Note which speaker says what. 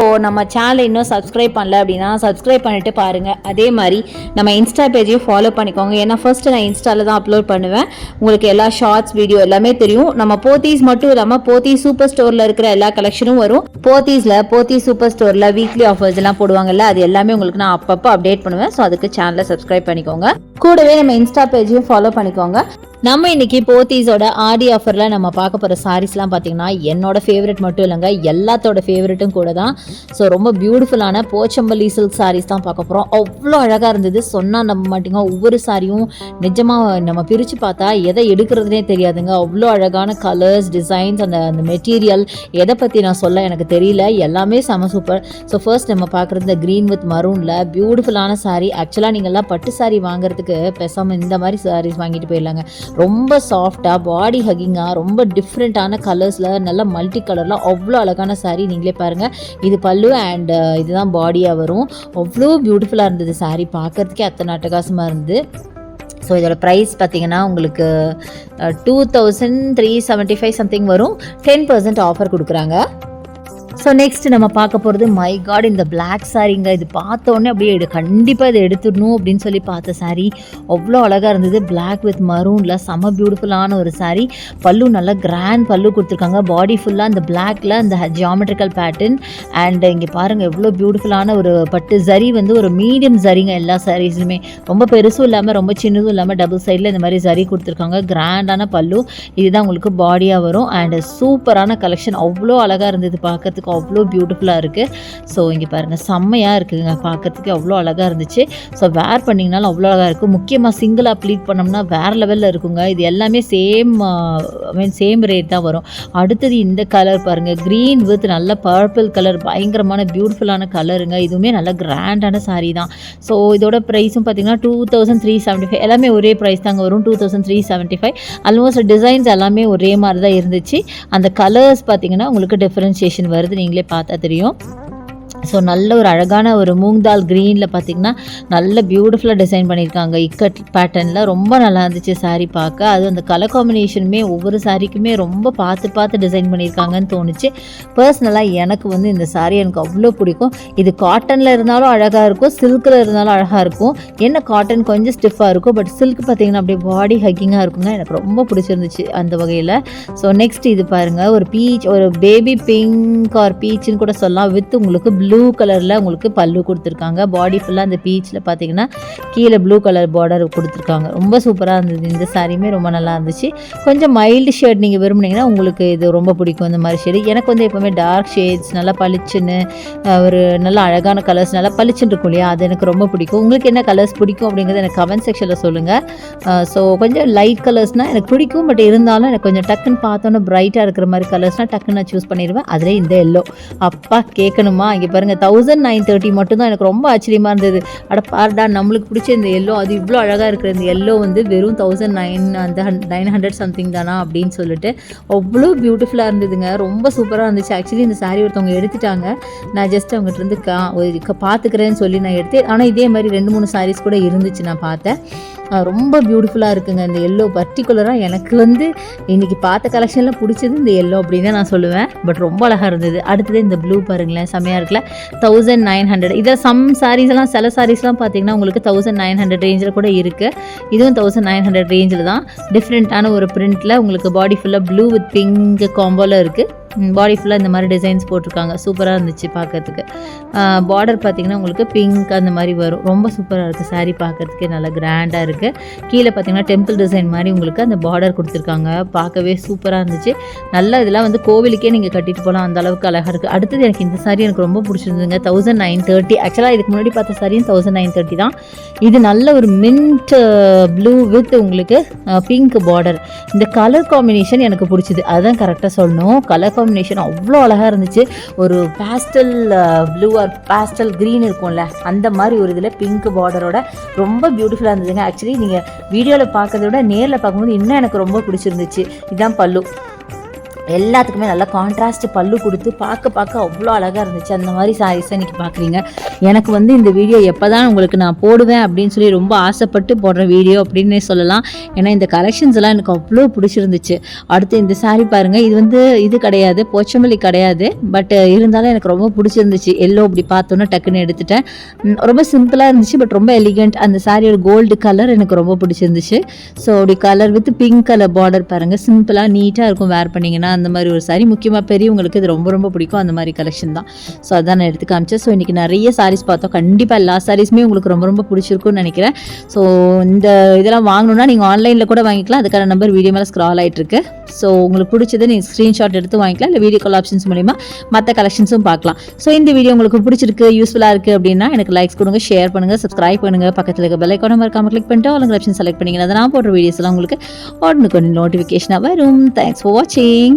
Speaker 1: இப்போது நம்ம சேனலை இன்னும் சப்ஸ்கிரைப் பண்ணல அப்படின்னா சப்ஸ்கிரைப் பண்ணிட்டு பாருங்கள் அதே மாதிரி நம்ம இன்ஸ்டா பேஜையும் ஃபாலோ பண்ணிக்கோங்க. ஏன்னா ஃபஸ்ட்டு நான் இன்ஸ்டாவில் தான் அப்லோட் பண்ணுவேன். உங்களுக்கு எல்லா ஷார்ட்ஸ் வீடியோ எல்லாமே தெரியும். நம்ம போத்தீஸ் மட்டும் இல்லாமல் போத்தீஸ் சூப்பர் ஸ்டோரில் இருக்கிற எல்லா கலெக்ஷனும் வரும். போத்தீஸில் போத்தீஸ் சூப்பர் ஸ்டோரில் வீக்லி ஆஃபர்ஸ் எல்லாம் போடுவாங்கல்ல அது எல்லாமே உங்களுக்கு நான் அப்பப்போ அப்டேட் பண்ணுவேன். ஸோ அதுக்கு சேனலை சப்ஸ்கிரைப் பண்ணிக்கோங்க. கூடவே நம்ம இன்ஸ்டா பேஜையும் ஃபாலோ பண்ணிக்கோங்க. நம்ம இன்னைக்கு போத்தீஸோட ஆடி ஆஃபரில் நம்ம பார்க்க போகிற சாரீஸ்லாம் பார்த்தீங்கன்னா என்னோட ஃபேவரட் மட்டும் இல்லைங்க எல்லாத்தோட ஃபேவரட்டும் கூட தான் ஸோ ரொம்ப பியூட்டிஃபுல்லான போச்சம்பள்ளி சில்க் சாரீஸ் தான் பார்க்க போகிறோம் அவ்வளோ அழகாக இருந்தது. சொன்னால் நம்ப மாட்டிங்க. ஒவ்வொரு சாரியும் நிஜமாக நம்ம பிரித்து பார்த்தா எதை எடுக்கிறதுனே தெரியாதுங்க. அவ்வளோ அழகான கலர்ஸ் டிசைன்ஸ் அந்த அந்த மெட்டீரியல் எதை பற்றி நான் சொல்ல எனக்கு தெரியல. எல்லாமே செம சூப்பர் ஸோ ஃபர்ஸ்ட் நம்ம பார்க்குறது இந்த க்ரீன் வித் மரூனில் பியூட்டிஃபுல்லான சாரீ ஆக்சுவலாக நீங்கள்லாம் பட்டு சாரீ வாங்குறதுக்கு பெசாமல் இந்த மாதிரி சாரீஸ் வாங்கிட்டு போயிடலாங்க. ரொம்ப சாஃப்டாக பாடி ஹக்கிங்காக ரொம்ப டிஃப்ரெண்ட்டான கலர்ஸில் நல்ல மல்டி கலரில் அவ்வளோ அழகான சாரீ நீங்களே பாருங்கள் இது பல்லு அண்ட் இதுதான் பாடியாக வரும். அவ்வளோ பியூட்டிஃபுல்லாக இருந்தது சாரீ பார்க்கறதுக்கே அத்தனை அட்டகாசமாக இருந்தது. ஸோ இதோட ப்ரைஸ் பார்த்தீங்கன்னா உங்களுக்கு two thousand three seventy five something வரும். டென் பர்சன்ட் ஆஃபர் கொடுக்குறாங்க. ஸோ நெக்ஸ்ட் நம்ம பார்க்க போகிறது மை காட் இந்த பிளாக் சாரீங்க இது பார்த்தோன்னே அப்படியே எடு கண்டிப்பாக இதை எடுத்துடணும் அப்படின்னு சொல்லி பார்த்த saree அவ்வளோ அழகாக இருந்தது. பிளாக் வித் மரூனில் செம பியூட்டிஃபுல்லான ஒரு saree. பல்லு நல்லா கிராண்ட் பல்லு கொடுத்துருக்காங்க. பாடி ஃபுல்லாக இந்த பிளாக்ல அந்த ஜியாமெட்ரிக்கல் பேட்டர்ன் அண்ட் இங்கே பாருங்கள் எவ்வளோ பியூட்டிஃபுல்லான ஒரு பட்டு ஜரி வந்து ஒரு மீடியம் ஜரிங்க எல்லா சாரீஸுமே ரொம்ப பெருசும் இல்லாமல் ரொம்ப சின்னதும் இல்லாமல் டபுள் சைடில் இந்த மாதிரி ஜரி கொடுத்துருக்காங்க. கிராண்டான பல்லு. இதுதான் உங்களுக்கு பாடியாக வரும். அண்ட் சூப்பரான கலெக்ஷன் அவ்வளோ அழகாக இருந்தது பார்க்கறதுக்கு. அவ்வளோ பியூட்டிஃபுல்லாக இருக்குது ஸோ இங்கே பாருங்கள் செம்மையாக இருக்குதுங்க. பார்க்குறதுக்கு அவ்வளோ அழகாக இருந்துச்சு. ஸோ வேர் பண்ணிங்கனாலும் அவ்வளோ அழகாக இருக்கும் முக்கியமாக சிங்கிளாக ப்ளீட் பண்ணோம்னா வேறு லெவலில் இருக்குங்க. இது எல்லாமே same I mean same rate தான் வரும். அடுத்தது இந்த கலர் பாருங்கள் க்ரீன் வித் நல்ல பர்பிள் கலர் பயங்கரமான பியூட்டிஃபுல்லான கலருங்க இதுவுமே நல்ல கிராண்டான சாரீ தான். ஸோ இதோட ப்ரைஸும் பார்த்தீங்கன்னா two thousand three seventy five எல்லாமே ஒரே ப்ரைஸ் தாங்க வரும். Two thousand three seventy five almost designs எல்லாமே ஒரே மாதிரி தான் இருந்துச்சு. அந்த கலர்ஸ் பார்த்தீங்கன்னா உங்களுக்கு டிஃப்ரென்ஷியேஷன் வருது. நீங்களே பார்த்தா தெரியும். ஸோ நல்ல ஒரு அழகான ஒரு மூங் தால் க்ரீனில் பார்த்தீங்கன்னா நல்ல பியூட்டிஃபுல்லாக டிசைன் பண்ணியிருக்காங்க இக்கட் பேட்டர்னில் ரொம்ப நல்லா இருந்துச்சு saree பார்க்க. அது அந்த கலர் காம்பினேஷனுமே ஒவ்வொரு சாரிக்குமே ரொம்ப பார்த்து பார்த்து டிசைன் பண்ணியிருக்காங்கன்னு தோணுச்சு. பர்சனலாக எனக்கு வந்து இந்த சாரீ எனக்கு அவ்வளோ பிடிக்கும். இது காட்டனில் இருந்தாலும் அழகாக இருக்கும். சில்கில் இருந்தாலும் அழகாக இருக்கும். என்ன காட்டன் கொஞ்சம் ஸ்டிஃபாக இருக்கும் பட் சில்க் பார்த்தீங்கன்னா அப்படியே பாடி ஹக்கிங்காக இருக்குங்க. எனக்கு ரொம்ப பிடிச்சிருந்துச்சு அந்த வகையில். ஸோ நெக்ஸ்ட் இது பாருங்கள் ஒரு பீச் ஒரு பேபி பிங்க் ஆர் பீச்சுன்னு கூட சொல்லலாம். வித் உங்களுக்கு ப்ளூ ப்ளூ கலரில் உங்களுக்கு பல்லு கொடுத்துருக்காங்க. பாடி ஃபுல்லாக அந்த பீச்சில் பார்த்தீங்கன்னா கீழே ப்ளூ கலர் பார்டர் கொடுத்துருக்காங்க. ரொம்ப சூப்பராக இருந்தது. இந்த சாரியுமே ரொம்ப நல்லா இருந்துச்சு. கொஞ்சம் மைல்டு ஷேட் நீங்கள் விரும்புனீங்கன்னா உங்களுக்கு இது ரொம்ப பிடிக்கும். இந்த மாதிரி ஷேடு எனக்கு வந்து எப்போவுமே டார்க் ஷேட்ஸ் நல்லா பளிச்சுன்னு ஒரு நல்ல அழகான கலர்ஸ் நல்லா பளிச்சுன்னு இருக்கும் இல்லையா? அது எனக்கு ரொம்ப பிடிக்கும். உங்களுக்கு என்ன கலர்ஸ் பிடிக்கும் அப்படிங்கிறத எனக்கு கமெண்ட் செக்ஷனில் சொல்லுங்கள் ஸோ கொஞ்சம் லைட் கலர்ஸ்னால் எனக்கு பிடிக்கும். பட் இருந்தாலும் எனக்கு கொஞ்சம் டக்குன்னு பார்த்தோன்னே பிரைட்டாக இருக்கிற மாதிரி கலர்ஸ்னால் டக்குன்னு நான் சூஸ் பண்ணிடுவேன். அதிலே இந்த எல்லோ அப்பா கேட்கணுமா? இங்கே பாருங்கள் தௌசண்ட் நைன் தேர்ட்டி மட்டும் தான் எனக்கு ரொம்ப ஆச்சரியமாக இருந்தது. அட பார்டா நம்மளுக்கு பிடிச்ச இந்த எல்லோ அது இவ்வளோ அழகாக இருக்கிற இந்த எல்லோ வந்து வெறும் தௌசண்ட் நைன் அந்த நைன் ஹண்ட்ரட் சம்திங் தானா அப்படின்னு சொல்லிட்டு அவ்வளோ பியூட்டிஃபுல்லாக இருந்ததுங்க. ரொம்ப சூப்பராக இருந்துச்சு. ஆக்சுவலி இந்த saree ஒருத்தவங்க எடுத்துட்டாங்க. நான் ஜஸ்ட் அவங்ககிட்ட இருந்து கா ஒரு பார்த்துக்கிறேன்னு சொல்லி நான் எடுத்தேன். ஆனால் இதே மாதிரி ரெண்டு மூணு சாரீஸ் கூட இருந்துச்சு நான் பார்த்தேன். ரொம்ப பியூட்டிஃபுல்லாக இருக்குங்க இந்த எல்லோ பர்டிகுலராக எனக்கு வந்து இன்றைக்கி பார்த்த கலெக்ஷனில் பிடிச்சது இந்த எல்லோ அப்படின்னு தான் நான் சொல்லுவேன். பட் ரொம்ப அழகாக இருந்தது. அடுத்தது இந்த ப்ளூ பாருங்களேன் செமையாக இருக்குல்ல. தௌசண்ட் நைன் ஹண்ட்ரட் இதில் சம் சாரீஸ் எல்லாம் சில சாரீஸ்லாம் பார்த்தீங்கன்னா உங்களுக்கு தௌசண்ட் நைன் ஹண்ட்ரட் ரேஞ்சில் கூட இருக்குது இதுவும் தௌசண்ட் நைன் ஹண்ட்ரட் ரேஞ்சில் தான். டிஃப்ரெண்ட்டான ஒரு பிரிண்ட்டில் உங்களுக்கு பாடி ஃபுல்லாக ப்ளூ வித் பிங்க் காம்போவில் இருக்குது பாடி ஃபுல்லாக இந்த மாதிரி டிசைன்ஸ் போட்டிருக்காங்க. சூப்பராக இருந்துச்சு பார்க்கறதுக்கு பார்டர் பார்த்தீங்கன்னா உங்களுக்கு பிங்க் அந்த மாதிரி வரும். ரொம்ப சூப்பராக இருக்குது சாரீ பார்க்கறதுக்கே நல்லா கிராண்டாக இருக்குது கீழே பார்த்தீங்கன்னா டெம்பிள் டிசைன் மாதிரி உங்களுக்கு அந்த பார்டர் கொடுத்துருக்காங்க. பார்க்கவே சூப்பராக இருந்துச்சு. நல்லா இதெல்லாம் வந்து கோவிலுக்கே நீங்கள் கட்டிட்டு போகலாம் அந்த அளவுக்கு அழகாக இருக்குது அடுத்தது எனக்கு இந்த சாரீ எனக்கு ரொம்ப பிடிச்சிருந்துங்க தௌசண்ட் நைன் தேர்ட்டி ஆக்சுவலாக இதுக்கு முன்னாடி பார்த்த சாரியும் தௌசண்ட் நைன் தேர்ட்டி தான். இது நல்ல ஒரு மின்ட் ப்ளூ வித் உங்களுக்கு பிங்க் பார்டர் இந்த கலர் காம்பினேஷன் எனக்கு பிடிச்சிது. அதுதான் கரெக்டாக சொல்லணும். கலர் காம்பினேஷன் அவ்வளோ அழகாக இருந்துச்சு. ஒரு pastel blue or pastel green இருக்கும்ல அந்த மாதிரி ஒரு இதில் பிங்க் பார்டரோட ரொம்ப பியூட்டிஃபுல்லாக இருந்ததுங்க. ஆக்சுவலி நீங்கள் வீடியோவில் பார்க்கறத விட நேரில் பார்க்கும்போது இன்னும் எனக்கு ரொம்ப பிடிச்சிருந்துச்சு. இதுதான் பல்லு. எல்லாத்துக்குமே நல்லா கான்ட்ராஸ்ட் பல்லு கொடுத்து பார்க்க பார்க்க அவ்வளோ அழகாக இருந்துச்சு. அந்த மாதிரி சாரீஸ் இன்றைக்கி பார்க்குறீங்க. எனக்கு வந்து இந்த வீடியோ எப்போ தான் உங்களுக்கு நான் போடுவேன் அப்படின்னு சொல்லி ரொம்ப ஆசைப்பட்டு போடுற வீடியோ அப்படின்னே சொல்லலாம். ஏன்னா இந்த கலெக்ஷன்ஸ் எல்லாம் எனக்கு அவ்வளோ பிடிச்சிருந்துச்சு. அடுத்து இந்த சாரீ பாருங்கள் இது வந்து இது கிடையாது போச்சமல்லி கிடையாது. பட் இருந்தாலும் எனக்கு ரொம்ப பிடிச்சிருந்துச்சு. எல்லோ அப்படி பார்த்தோன்னே டக்குன்னு எடுத்துட்டேன். ரொம்ப சிம்பிளாக இருந்துச்சு பட் ரொம்ப எலிகண்ட் அந்த சாரியோட கோல்டு கலர் எனக்கு ரொம்ப பிடிச்சிருந்துச்சு. ஸோ அப்படி colour with pink colour border பாருங்கள் சிம்பிளாக நீட்டாக இருக்கும் வேர் பண்ணிங்கன்னா அந்த மாதிரி ஒரு சாரி முக்கியமாக பெரியவங்களுக்கு இது ரொம்ப ரொம்ப பிடிக்கும். அந்த மாதிரி கலெக்ஷன் தான். ஸோ அதான் நான் எடுத்து காமிச்சேன். ஸோ இன்றைக்கி நிறைய சாரீஸ் பார்த்தோம். கண்டிப்பாக எல்லா சாரீஸுமே உங்களுக்கு ரொம்ப ரொம்ப பிடிச்சிருக்கும்னு நினைக்கிறேன். ஸோ இந்த இதெல்லாம் வாங்கணும்னா நீங்கள் ஆன்லைனில் கூட வாங்கிக்கலாம். அதுக்கான நம்பர் வீடியோ மேலே ஸ்க்ரால் ஆகிட்டுருக்கு ஸோ உங்களுக்கு பிடிச்சதை நீங்கள் ஸ்க்ரீன்ஷாட் எடுத்து வாங்கிக்கலாம். இல்லை வீடியோ கால் ஆப்ஷன்ஸ் மூலிமா மற்ற கலெக்ஷன்ஸும் பார்க்கலாம். ஸோ இந்த வீடியோ உங்களுக்கு பிடிச்சிருக்கு யூஸ்ஃபுல்லாக இருக்குது அப்படின்னா எனக்கு லைக்ஸ் கொடுங்க ஷேர் பண்ணுங்கள் சப்ஸ்கிரைப் பண்ணுங்கள் பக்கத்தில் இருக்க பெல் ஐக்கான மறக்காம கிளிக் பண்ணிட்டு அவங்க ஆப்ஷன் செலக்ட் பண்ணிங்கன்னா நான் போடுற வீடியோஸ்லாம் உங்களுக்கு உடனுக்கு நோட்டிஃபிகேஷனாக வரும். தேங்க்ஸ் ஃபார் வாட்சிங்